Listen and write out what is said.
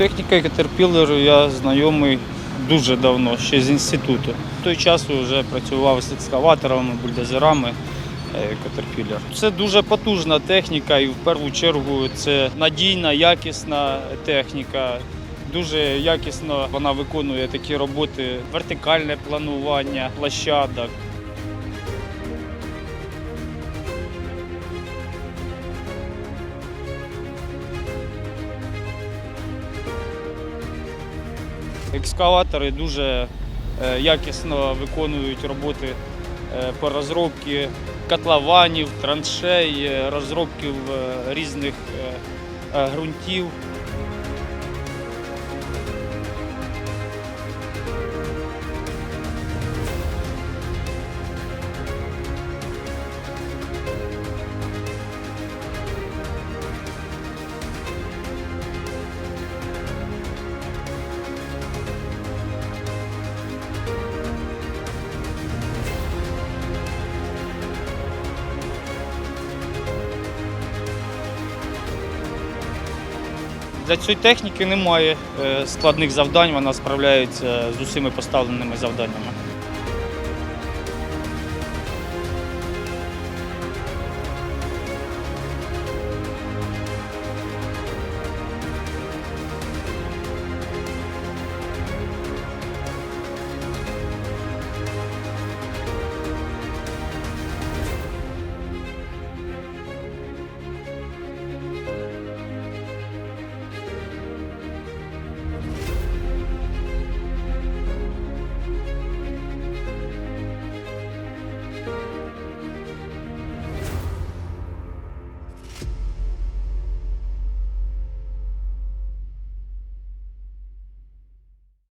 технікою Caterpillar я знайомий дуже давно, ще з інституту. В той час вже працював з екскаваторами, бульдозерами е, Caterpillar. Це дуже потужна техніка і в першу чергу це надійна, якісна техніка. Дуже якісно вона виконує такі роботи, вертикальне планування площадок. Екскаватори дуже е, якісно виконують роботи е, по розробці котлованів, траншей, розробки е, різних е, е, ґрунтів. Для цієї техніки немає е, складних завдань, вона справляється з усіма поставленими завданнями.